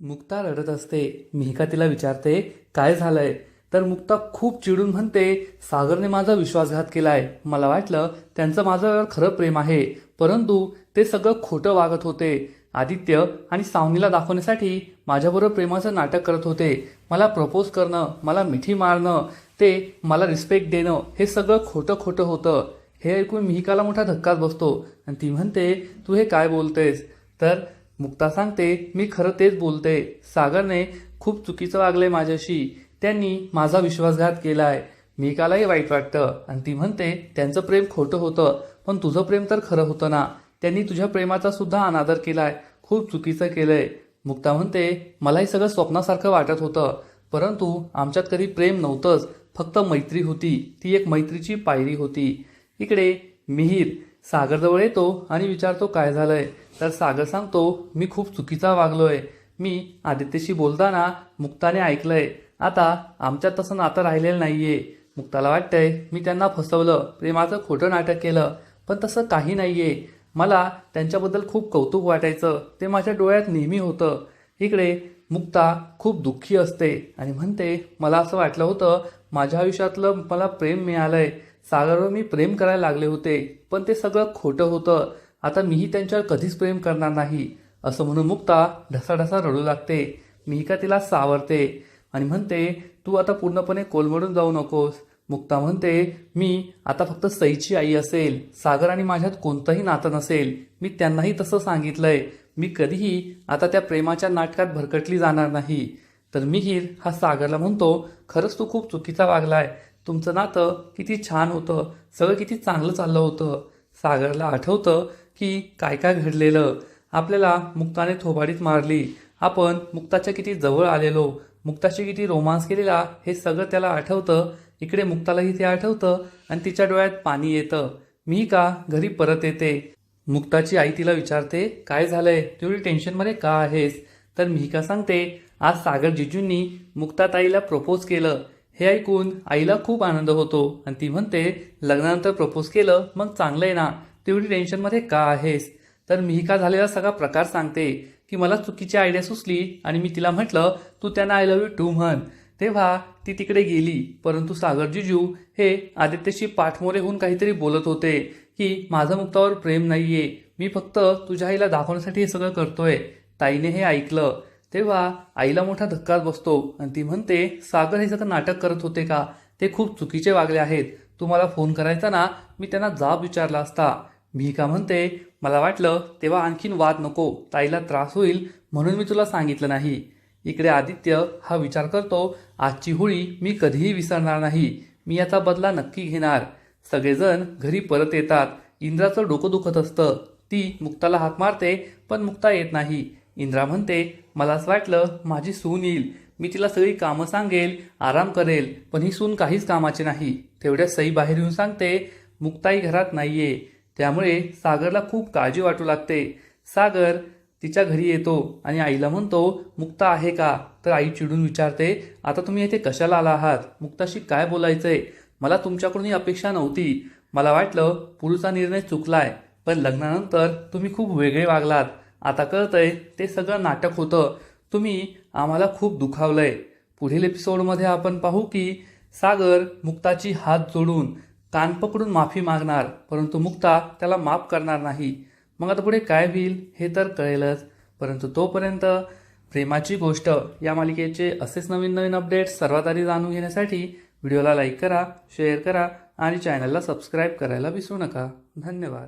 मुक्ता रडत असते. मिहिका तिला विचारते काय झालंय? तर मुक्ता खूप चिडून म्हणते सागरने माझा विश्वासघात केलाय. मला वाटलं त्यांचं माझं खरं प्रेम आहे परंतु ते सगळं खोटं वागत होते. आदित्य आणि सावनीला दाखवण्यासाठी माझ्याबरोबर प्रेमाचं नाटक करत होते. मला प्रपोज करणं मला मिठी मारणं ते मला रिस्पेक्ट देणं हे सगळं खोटं खोटं होतं. हे ऐकून मिहिकाला मोठा धक्काच बसतो. आणि ती म्हणते तू हे काय बोलतेस? तर मुक्ता सांगते मी खरं तेच बोलते. सागरने खूप चुकीचं वागलंय माझ्याशी. त्यांनी माझा विश्वासघात केलाय. कालाही वाईट वाटतं. आणि ती म्हणते त्यांचं प्रेम खोटं होतं पण तुझं प्रेम तर खरं होतं ना. त्यांनी तुझ्या प्रेमाचा सुद्धा अनादर केलाय. खूप चुकीचं केलंय. मुक्ता म्हणते मलाही सगळं स्वप्नासारखं वाटत होतं परंतु आमच्यात कधी प्रेम नव्हतंच. फक्त मैत्री होती. ती एक मैत्रीची पायरी होती. इकडे मिहीर सागरजवळ येतो आणि विचारतो काय झालंय. तर सागर सांगतो मी खूप चुकीचा वागलोय. मी आदित्यशी बोलताना मुक्ताने ऐकलंय. आता आमच्यात तसं नातं राहिलेलं नाहीये. मुक्ताला वाटतंय मी त्यांना फसवलं प्रेमाचं खोटं नाटक केलं पण तसं काही नाहीये. मला त्यांच्याबद्दल खूप कौतुक वाटायचं. ते माझ्या डोळ्यात नेहमी होतं. इकडे मुक्ता खूप दुःखी असते आणि म्हणते मला असं वाटलं होतं माझ्या आयुष्यातलं मला प्रेम मिळालंय. सागरवर मी प्रेम करायला लागले होते पण ते सगळं खोटं होतं. आता मीही त्यांच्यावर कधीच प्रेम करणार नाही असं म्हणून मुक्ता ढसाढसा रडू लागते. मिहिका तिला सावरते आणि म्हणते तू आता पूर्णपणे कोलमडून जाऊ नकोस. मुक्ता म्हणते मी आता फक्त सईची आई असेल. सागर आणि माझ्यात कोणतंही नातं नसेल. मी त्यांनाही तसं सांगितलंय. मी कधीही आता त्या प्रेमाच्या नाटकात भरकटली जाणार नाही. तर मिहीर हा सागरला म्हणतो खरंच तू खूप चुकीचा वागलाय. तुमचं नातं किती छान होतं सगळं किती चांगलं चाललं होतं. सागरला आठवतं की काय काय घडलेलं. आपल्याला मुक्ताने थोबाडीत मारली. आपण मुक्ताच्या किती जवळ आलेलो. मुक्ताशी किती रोमांस केलेला हे सगळं त्याला आठवतं. इकडे मुक्तालाही ते आठवतं आणि तिच्या डोळ्यात पाणी येतं. मी का घरी परत येते? मुक्ताची आई तिला विचारते काय झालंय? तेवढी टेन्शनमध्ये का आहेस? तर मिहिका सांगते आज सागर जिजूंनी मुक्ताताईला प्रपोज केलं. हे ऐकून आईला खूप आनंद होतो आणि ती म्हणते लग्नानंतर प्रपोज केलं मग चांगलं आहे ना तेवढी टेन्शनमध्ये का आहेस? तर मिहिका झालेला सगळा प्रकार सांगते की मला चुकीची आयडिया सुचली आणि मी तिला म्हटलं तू त्यांना आय लव्ह यू टू म्हण. तेव्हा ती तिकडे गेली. परंतु सागर जिजू हे आदित्यशी पाठमोरे होऊन काहीतरी बोलत होते की माझं मुक्तावर प्रेम नाहीये. मी फक्त तुझ्या आईला दाखवण्यासाठी हे सगळं करतोय. ताईने हे ऐकलं. तेव्हा आईला मोठा धक्काच बसतो आणि ती म्हणते सागर हे सगळं नाटक करत होते का? ते खूप चुकीचे वागले आहेत. तू मला फोन करायचा ना मी त्यांना जाब विचारला असता. मी का म्हणते मला वाटलं तेव्हा आणखीन वाद नको ताईला त्रास होईल म्हणून मी तुला सांगितलं नाही. इकडे आदित्य हा विचार करतो आजची होळी मी कधीही विसरणार नाही. मी याचा बदला नक्की घेणार. सगळेजण घरी परत येतात. इंद्राचं डोकं दुखत असतं. ती मुक्ताला हाक मारते पण मुक्ता येत नाही. इंद्रा म्हणते मला असं वाटलं माझी सून येईल. मी तिला सगळी कामं सांगेल आराम करेल पण ही सून काहीच कामाची नाही. तेवढ्या सई बाहेर येऊन सांगते मुक्ताई घरात नाहीये. त्यामुळे सागरला खूप काळजी वाटू लागते. सागर तिच्या घरी येतो आणि आईला म्हणतो मुक्ता आहे का? तर आई चिडून विचारते आता तुम्ही येथे कशाला आला आहात? मुक्ताशी काय बोलायचंय? मला तुमच्याकडून ही अपेक्षा नव्हती. मला वाटलं पुरुषा निर्णय चुकलाय पण लग्नानंतर तुम्ही खूप वेगळे वागलात. आता कळतंय ते सगळं नाटक होतं. तुम्ही आम्हाला खूप दुखावलंय. पुढील एपिसोडमध्ये आपण पाहू की सागर मुक्ताची हात जोडून कान पकडून माफी मागणार परंतु मुक्ता त्याला माफ करणार नाही. मग आता पुढे काय होईल हे तर कळेलच. परंतु तोपर्यंत प्रेमाची गोष्ट या मालिकेचे असेच नवीन नवीन अपडेट्स सर्वात आधी जाणून घेण्यासाठी व्हिडिओला लाईक करा शेअर करा आणि चॅनलला सबस्क्राईब करायला विसरू नका. धन्यवाद.